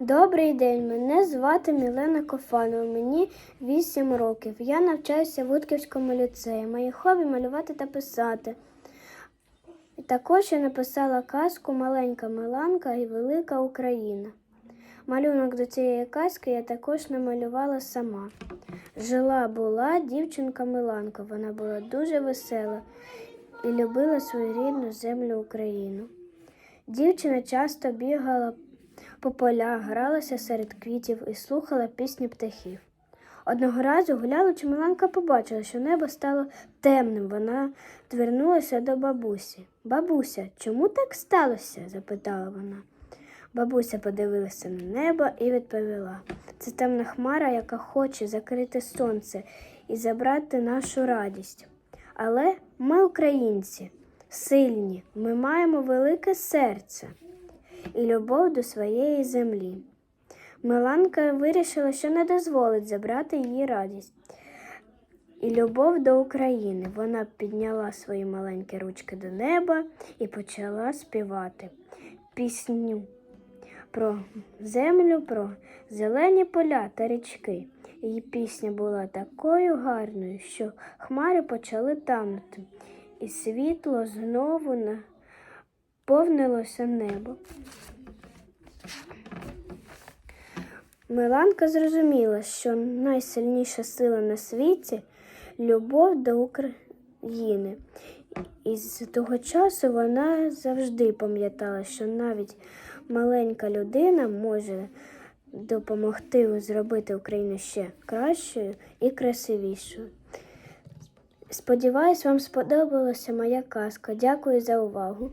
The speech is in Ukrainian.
Добрий день, мене звати Мілена Кофанова, мені 8 років. Я навчаюся в Утківському ліцеї. Мої хобі малювати та писати. Також я написала казку Маленька Миланка і Велика Україна. Малюнок до цієї казки я також намалювала сама. Жила була дівчинка Миланка. Вона була дуже весела і любила свою рідну землю Україну. Дівчина часто бігала по полях, гралася серед квітів і слухала пісні птахів. Одного разу гуляючи, Миланка побачила, що небо стало темним. Вона звернулася до бабусі. Бабуся, чому так сталося? запитала вона. Бабуся подивилася на небо і відповіла: це темна хмара, яка хоче закрити сонце і забрати нашу радість. Але ми, українці, сильні, ми маємо велике серце і любов до своєї землі. Миланка вирішила, що не дозволить забрати її радість і любов до України. Вона підняла свої маленькі ручки до неба і почала співати пісню про землю, про зелені поля та річки. Її пісня була такою гарною, що хмари почали танути, і світло знову наповнилося небо. Миланка зрозуміла, що найсильніша сила на світі любов до України. І з того часу вона завжди пам'ятала, що навіть маленька людина може допомогти зробити Україну ще кращою і красивішою. Сподіваюсь, вам сподобалася моя казка. Дякую за увагу.